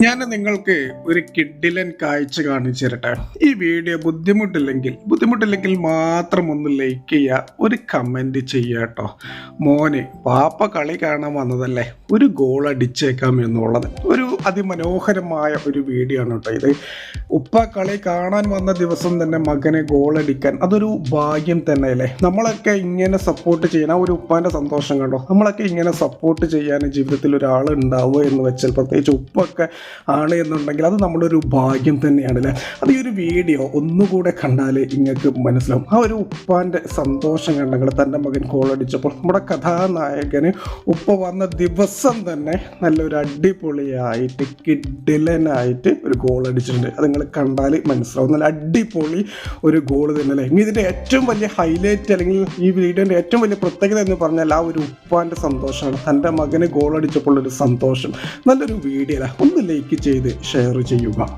ഞാൻ നിങ്ങൾക്ക് ഒരു കിഡിലൻ കാഴ്ച കാണിച്ചു തരട്ടെ. ഈ വീഡിയോ ബുദ്ധിമുട്ടില്ലെങ്കിൽ ബുദ്ധിമുട്ടില്ലെങ്കിൽ മാത്രം ഒന്ന് ലൈക്ക് ചെയ്യുക ഒരു കമന്റ് ചെയ്യുക കേട്ടോ. മോന് പാപ്പ കളി കാണാൻ വന്നതല്ലേ? ഒരു ഗോൾ അടിച്ചേക്കാം എന്നുള്ളത്. ഒരു അതിമനോഹരമായ ഒരു വീഡിയോ ആണ് കേട്ടോ ഇത്. ഉപ്പ കളി കാണാൻ വന്ന ദിവസം തന്നെ മകനെ ഗോൾ അടിക്കാൻ അതൊരു ഭാഗ്യം തന്നെ അല്ലേ നമ്മളൊക്കെ ഇങ്ങനെ സപ്പോർട്ട് ചെയ്യണം ആ ഒരു ഉപ്പാന്റെ സന്തോഷം കണ്ടോ? നമ്മളൊക്കെ ഇങ്ങനെ സപ്പോർട്ട് ചെയ്യാൻ ജീവിതത്തിൽ ഒരാൾ ഉണ്ടാവുക എന്ന് വെച്ചാൽ പ്രത്യേകിച്ച് ഉപ്പൊക്കെ ആണ് എന്നുണ്ടെങ്കിൽ അത് നമ്മളൊരു ഭാഗ്യം തന്നെയാണ് അല്ലേ? അത് ഈ ഒരു വീഡിയോ ഒന്നുകൂടെ കണ്ടാൽ നിങ്ങൾക്ക് മനസ്സിലാവും. ആ ഒരു ഉപ്പാന്റെ സന്തോഷം കണ്ടെങ്കിൽ തന്റെ മകൻ കോളടിച്ചപ്പോൾ നമ്മുടെ കഥാനായകന് ഉപ്പ വന്ന ദിവസം തന്നെ നല്ലൊരു അടിപൊളിയായിട്ട് കിഡിലനായിട്ട് ഒരു ഗോൾ അടിച്ചിട്ടുണ്ട്. അത് നിങ്ങൾ കണ്ടാൽ മനസ്സിലാവും. നല്ല അടിപൊളി ഒരു ഗോൾ തന്നെ അല്ലേ? ഇനി ഇതിന്റെ ഏറ്റവും വലിയ ഹൈലൈറ്റ് അല്ലെങ്കിൽ ഈ വീഡിയോന്റെ ഏറ്റവും വലിയ പ്രത്യേകത എന്ന് പറഞ്ഞാൽ ആ ഒരു ഉപ്പാന്റെ സന്തോഷമാണ്. തന്റെ മകന് ഗോൾ അടിച്ചപ്പോൾ ഒരു സന്തോഷം. നല്ലൊരു വീഡിയോ അല്ല? ഒന്ന് ലൈക്ക് ചെയ്ത് ഷെയർ ചെയ്യുക.